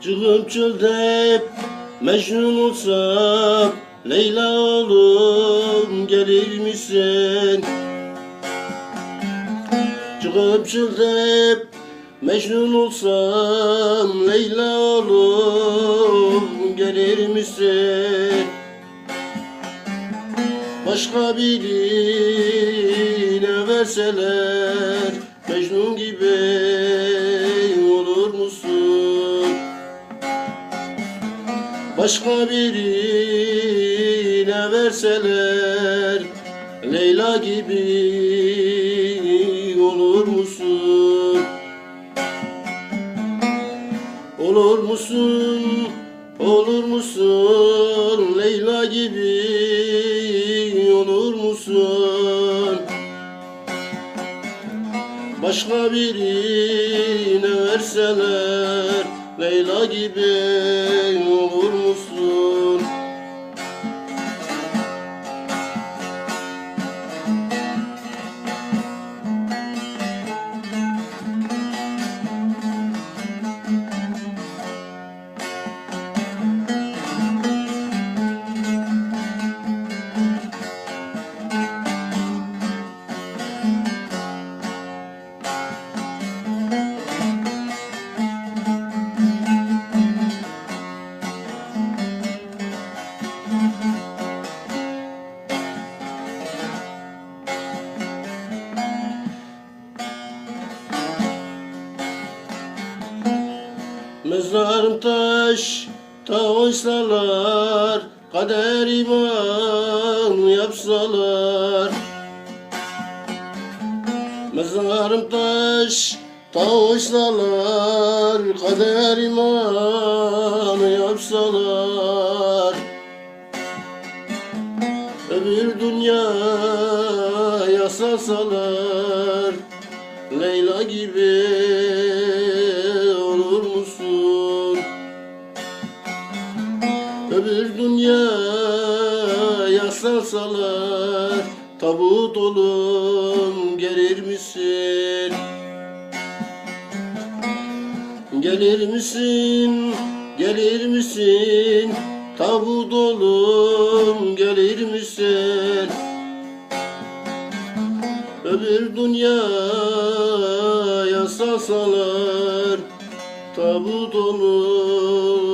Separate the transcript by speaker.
Speaker 1: Çıkıp çölde Mecnun olsam Leyla oğlum gelir misin? Çıkıp hep Mecnun olsam Leyla oğlum gelir misin? Başka birine verseler Mecnun gibi Başka birine verseler Leyla gibi olur musun? Olur musun? Olur musun? Leyla gibi olur musun? Başka birine verseler Leyla gibi taş, taşsalar Kader iman yapsalar. Mezarım taş, taşsalar Kader iman yapsalar. Öbür dünya yasasalar Leyla gibi yasasalar Tabut olum gelir misin? Gelir misin? Gelir misin? Tabut olum gelir misin? Öbür dünya yasasalar Tabut misin?